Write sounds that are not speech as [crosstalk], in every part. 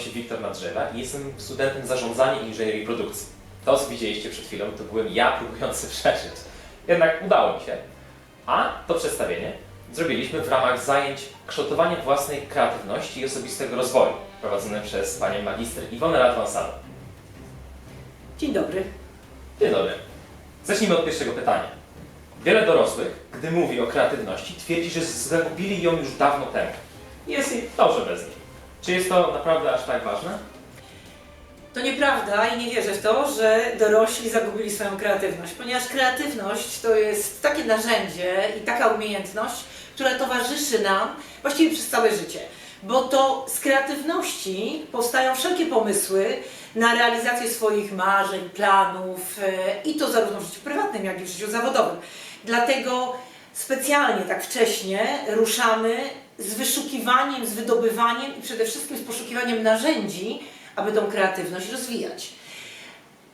się Wiktor Nadrzewa i jestem studentem zarządzania i inżynierii produkcji. To, co widzieliście przed chwilą, to byłem ja próbujący [laughs] przeżyć. Jednak udało mi się. A to przedstawienie zrobiliśmy w ramach zajęć kształtowania własnej kreatywności i osobistego rozwoju, prowadzone przez panią magister Iwonę Radwan-Salo. Dzień dobry. Dzień dobry. Zacznijmy od pierwszego pytania. Wiele dorosłych, gdy mówi o kreatywności, twierdzi, że zagubili ją już dawno temu. I Jest jej dobrze bez niej. Czy jest to naprawdę aż tak ważne? To nieprawda i nie wierzę w to, że dorośli zagubili swoją kreatywność, ponieważ kreatywność to jest takie narzędzie i taka umiejętność, która towarzyszy nam właściwie przez całe życie. Bo to z kreatywności powstają wszelkie pomysły na realizację swoich marzeń, planów e, i to zarówno w życiu prywatnym, jak i w życiu zawodowym. Dlatego specjalnie tak wcześnie ruszamy z wyszukiwaniem, z wydobywaniem i przede wszystkim z poszukiwaniem narzędzi, aby tą kreatywność rozwijać.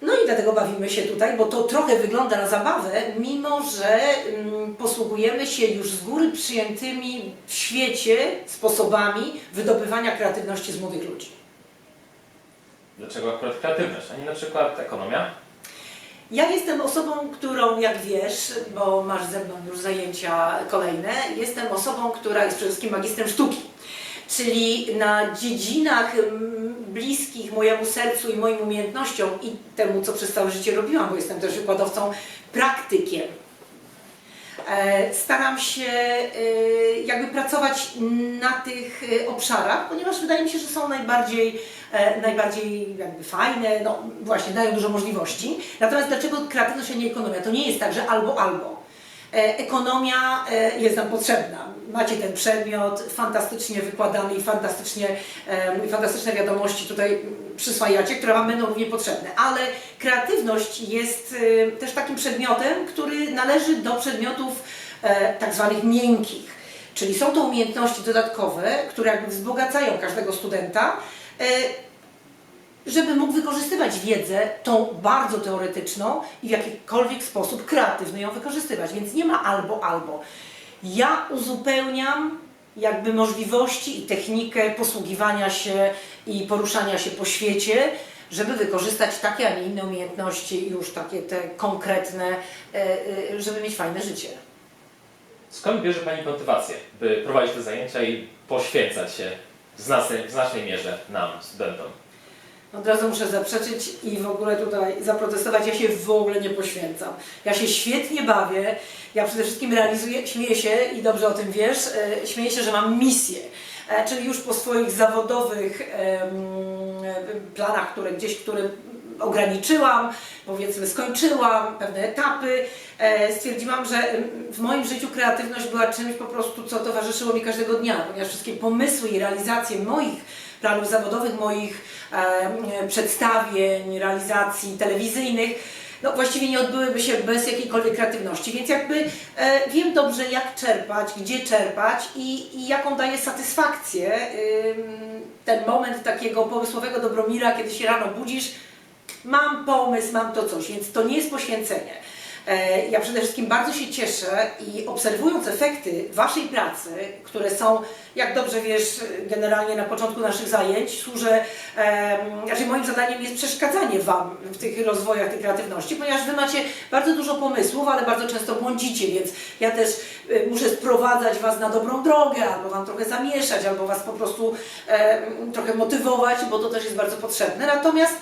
No i dlatego bawimy się tutaj, bo to trochę wygląda na zabawę, mimo że mm, posługujemy się już z góry przyjętymi w świecie sposobami wydobywania kreatywności z młodych ludzi. Dlaczego akurat kreatywność, a nie na przykład ekonomia? Ja jestem osobą, którą, jak wiesz, bo masz ze mną już zajęcia kolejne, jestem osobą, która jest przede wszystkim magistrem sztuki. Czyli na dziedzinach mm, bliskich mojemu sercu i moim umiejętnościom i temu, co przez całe życie robiłam, bo jestem też wykładowcą, praktykiem. E, Staram się e, jakby pracować na tych e, obszarach, ponieważ wydaje mi się, że są najbardziej, najbardziej jakby fajne, no właśnie, dają dużo możliwości. Natomiast dlaczego kreatywność, a nie ekonomia? To nie jest tak, że albo, albo. E, Ekonomia e, jest nam potrzebna. Macie ten przedmiot fantastycznie wykładany i fantastycznie, fantastyczne wiadomości tutaj przyswajacie, które Wam będą równie potrzebne. Ale kreatywność jest e, też takim przedmiotem, który należy do przedmiotów e, tak zwanych miękkich. Czyli są to umiejętności dodatkowe, które jakby wzbogacają każdego studenta, żeby mógł wykorzystywać wiedzę, tą bardzo teoretyczną i w jakikolwiek sposób kreatywny ją wykorzystywać. Więc nie ma albo, albo. Ja uzupełniam jakby możliwości i technikę posługiwania się i poruszania się po świecie, żeby wykorzystać takie, a nie inne umiejętności, już takie te konkretne, e, e, żeby mieć fajne życie. Skąd bierze Pani motywację, by prowadzić te zajęcia i poświęcać się w znacznej, w znacznej mierze nam, studentom? Od razu muszę zaprzeczyć i w ogóle tutaj zaprotestować. Ja się w ogóle nie poświęcam. Ja się świetnie bawię. Ja przede wszystkim realizuję, śmieję się i dobrze o tym wiesz, e, śmieję się, że mam misję. E, Czyli już po swoich zawodowych em, planach, które gdzieś, które ograniczyłam, powiedzmy skończyłam, pewne etapy, e, stwierdziłam, że w moim życiu kreatywność była czymś po prostu, co towarzyszyło mi każdego dnia, ponieważ wszystkie pomysły i realizacje moich planów zawodowych, moich przedstawień, realizacji telewizyjnych, no właściwie nie odbyłyby się bez jakiejkolwiek kreatywności, więc jakby e, wiem dobrze jak czerpać, gdzie czerpać i, i jaką daje satysfakcję ten moment takiego pomysłowego Dobromira, kiedy się rano budzisz, mam pomysł, mam to coś, więc to nie jest poświęcenie. E, Ja przede wszystkim bardzo się cieszę i obserwując efekty Waszej pracy, które są, jak dobrze wiesz, generalnie na początku naszych zajęć, służę, znaczy moim zadaniem jest przeszkadzanie Wam w tych rozwojach tej kreatywności, ponieważ Wy macie bardzo dużo pomysłów, ale bardzo często błądzicie, więc ja też e, muszę sprowadzać Was na dobrą drogę, albo Wam trochę zamieszać, albo Was po prostu trochę motywować, bo to też jest bardzo potrzebne. Natomiast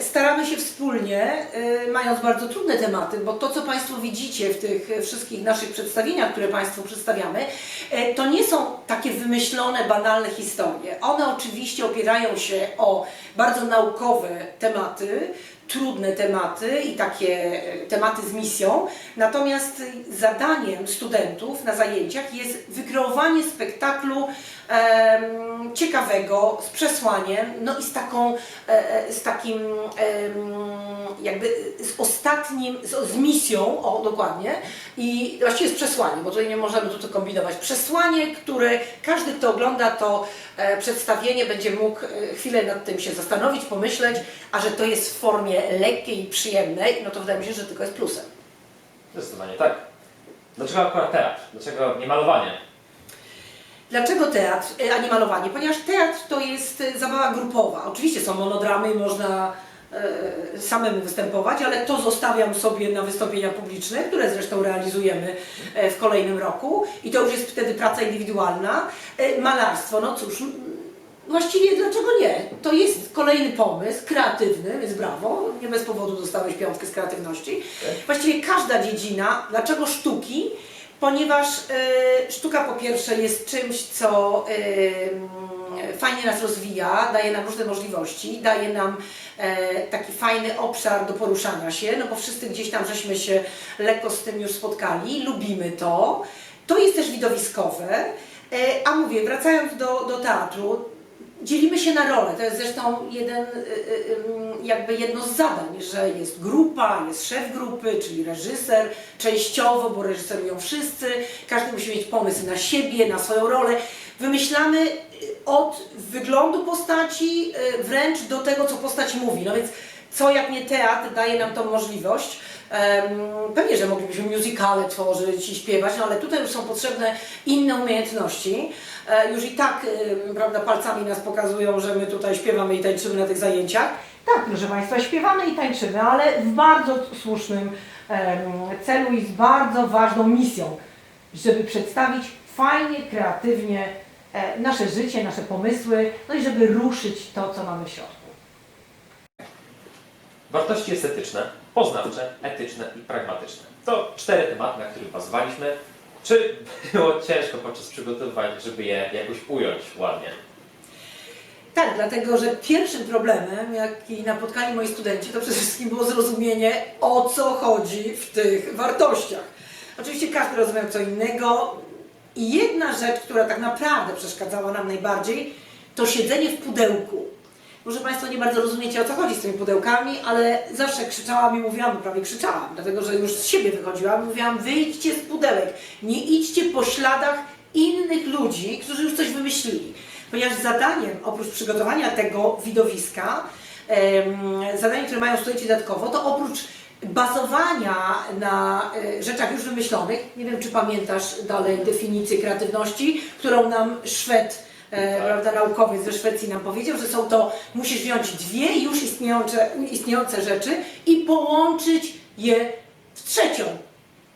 staramy się wspólnie, e, mając bardzo trudne tematy, bo to, co Państwo widzicie w tych e, wszystkich naszych przedstawieniach, które Państwu przedstawiamy, e, to nie są takie wymyślone, banalne historie. One oczywiście opierają się o bardzo naukowe tematy, trudne tematy i takie e, tematy z misją. Natomiast zadaniem studentów na zajęciach jest wykreowanie spektaklu em, ciekawego, z przesłaniem, no i z taką, e, e, z takim jakby z ostatnim, z, z misją, o dokładnie, i właściwie z przesłaniem, bo tutaj nie możemy tu kombinować. Przesłanie, które każdy, kto ogląda to e, przedstawienie, będzie mógł chwilę nad tym się zastanowić, pomyśleć, a że to jest w formie lekkiej i przyjemnej, no to wydaje mi się, że tylko jest plusem. Zdecydowanie tak. Dlaczego akurat teatr? Dlaczego nie malowanie? Dlaczego teatr, e, a nie malowanie? Ponieważ teatr to jest e, zabawa grupowa. Oczywiście są monodramy i można e, samemu występować, ale to zostawiam sobie na wystąpienia publiczne, które zresztą realizujemy w kolejnym roku i to już jest wtedy praca indywidualna. E, malarstwo, no cóż, właściwie dlaczego nie? To jest kolejny pomysł, kreatywny, więc brawo, nie bez powodu dostałeś piątkę z kreatywności. Właściwie każda dziedzina, dlaczego sztuki? Ponieważ e, sztuka po pierwsze jest czymś, co e, mm, fajnie nas rozwija, daje nam różne możliwości, daje nam e, taki fajny obszar do poruszania się, no bo wszyscy gdzieś tam żeśmy się lekko z tym już spotkali, lubimy to. To jest też widowiskowe, e, a mówię, wracając do, do teatru, Dzielimy się na role. To jest zresztą jeden, y, y, jakby jedno z zadań, że jest grupa, jest szef grupy, czyli reżyser, częściowo, bo reżyserują wszyscy. Każdy musi mieć pomysł na siebie, na swoją rolę. Wymyślamy y, od wyglądu postaci wręcz do tego, co postać mówi. No więc co jak nie teatr daje nam tą możliwość. Pewnie, że moglibyśmy musicale tworzyć i śpiewać, no ale tutaj już są potrzebne inne umiejętności. E, Już i tak prawda, palcami nas pokazują, że my tutaj śpiewamy i tańczymy na tych zajęciach. Tak, proszę Państwa, śpiewamy i tańczymy, ale w bardzo słusznym celu i z bardzo ważną misją, żeby przedstawić fajnie, kreatywnie e, nasze życie, nasze pomysły, no i żeby ruszyć to, co mamy w środku. Wartości estetyczne, poznawcze, etyczne i pragmatyczne. To cztery tematy, na których bazowaliśmy. Czy było ciężko podczas przygotowywań, żeby je jakoś ująć ładnie? Tak, dlatego że pierwszym problemem, jaki napotkali moi studenci, to przede wszystkim było zrozumienie, o co chodzi w tych wartościach. Oczywiście każdy rozumiał co innego i jedna rzecz, która tak naprawdę przeszkadzała nam najbardziej, to siedzenie w pudełku. Może Państwo nie bardzo rozumiecie, o co chodzi z tymi pudełkami, ale zawsze krzyczałam i mówiłam, prawie krzyczałam, dlatego że już z siebie wychodziłam, mówiłam, wyjdźcie z pudełek, nie idźcie po śladach innych ludzi, którzy już coś wymyślili. Ponieważ zadaniem, oprócz przygotowania tego widowiska, em, zadaniem, które mają studenci dodatkowo, to oprócz bazowania na e, rzeczach już wymyślonych, nie wiem czy pamiętasz dalej definicję kreatywności, którą nam Szwed, e, prawda, naukowiec ze Szwecji nam powiedział, że są to, musisz wziąć dwie już istniejące, istniejące rzeczy i połączyć je w trzecią,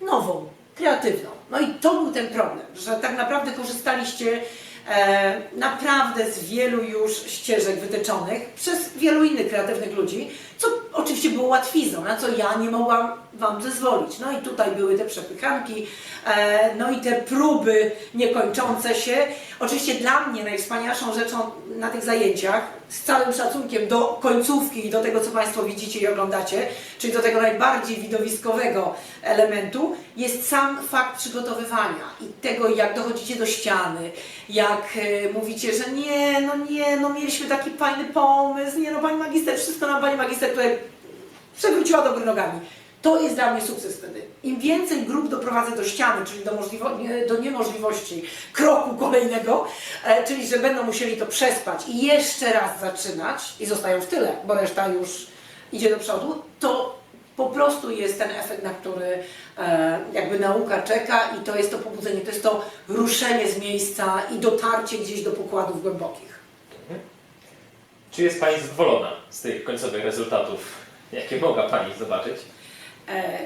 nową, kreatywną. No i to był ten problem, że tak naprawdę korzystaliście e, naprawdę z wielu już ścieżek wytyczonych przez wielu innych kreatywnych ludzi, co oczywiście było łatwizną, na co ja nie mogłam Wam zezwolić. No i tutaj były te przepychanki, e, no i te próby niekończące się. Oczywiście dla mnie najwspanialszą rzeczą na tych zajęciach, z całym szacunkiem do końcówki i do tego, co Państwo widzicie i oglądacie, czyli do tego najbardziej widowiskowego elementu, jest sam fakt przygotowywania i tego, jak dochodzicie do ściany, jak e, mówicie, że nie, no nie, no mieliśmy taki fajny pomysł, nie, no Pani Magister, wszystko nam Pani Magister tutaj przewróciła do góry nogami. To jest dla mnie sukces wtedy. Im więcej grup doprowadzę do ściany, czyli do, do niemożliwości kroku kolejnego, e, czyli że będą musieli to przespać i jeszcze raz zaczynać i zostają w tyle, bo reszta już idzie do przodu, to po prostu jest ten efekt, na który e, jakby nauka czeka i to jest to pobudzenie, to jest to ruszenie z miejsca i dotarcie gdzieś do pokładów głębokich. Czy jest Pani zadowolona z tych końcowych rezultatów, jakie mogła Pani zobaczyć? E,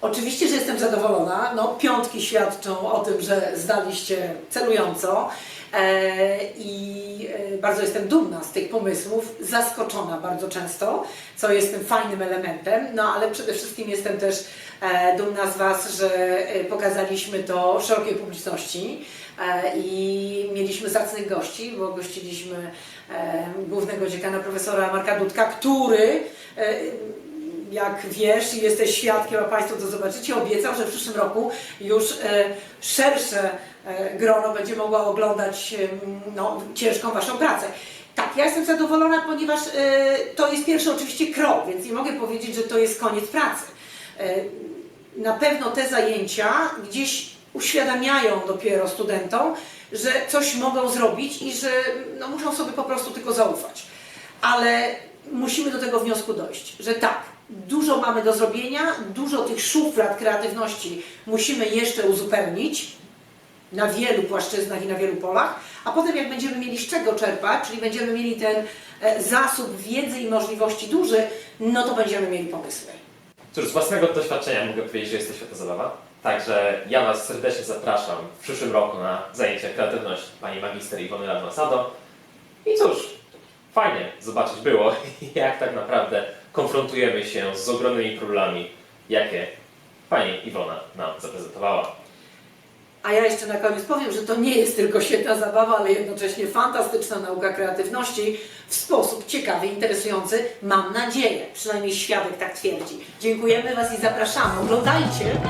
oczywiście, że jestem zadowolona. No, piątki świadczą o tym, że zdaliście celująco e, i e, bardzo jestem dumna z tych pomysłów, zaskoczona bardzo często, co jest tym fajnym elementem, no ale przede wszystkim jestem też e, dumna z Was, że pokazaliśmy to szerokiej publiczności i mieliśmy zacnych gości, bo gościliśmy głównego dziekana profesora Marka Dudka, który jak wiesz i jesteś świadkiem, a Państwo to zobaczycie, obiecał, że w przyszłym roku już e, szersze e, grono będzie mogło oglądać e, no, ciężką Waszą pracę. Tak, ja jestem zadowolona, ponieważ to jest pierwszy oczywiście krok, więc nie mogę powiedzieć, że to jest koniec pracy. Na pewno te zajęcia gdzieś uświadamiają dopiero studentom, że coś mogą zrobić i że no, muszą sobie po prostu tylko zaufać. Ale musimy do tego wniosku dojść, że tak, dużo mamy do zrobienia, dużo tych szuflad kreatywności musimy jeszcze uzupełnić, na wielu płaszczyznach i na wielu polach, a potem jak będziemy mieli z czego czerpać, czyli będziemy mieli ten e, zasób wiedzy i możliwości duży, no to będziemy mieli pomysły. Cóż, z własnego doświadczenia mogę powiedzieć, że jest to zabawa. Także ja Was serdecznie zapraszam w przyszłym roku na zajęcia kreatywność pani magister Iwony Ladmasado. I cóż, fajnie zobaczyć było, [laughs] jak tak naprawdę konfrontujemy się z ogromnymi problemami, jakie pani Iwona nam zaprezentowała. A ja jeszcze na koniec powiem, że to nie jest tylko świetna zabawa, ale jednocześnie fantastyczna nauka kreatywności w sposób ciekawy, interesujący. Mam nadzieję, przynajmniej świadek tak twierdzi. Dziękujemy Was i zapraszamy. Oglądajcie.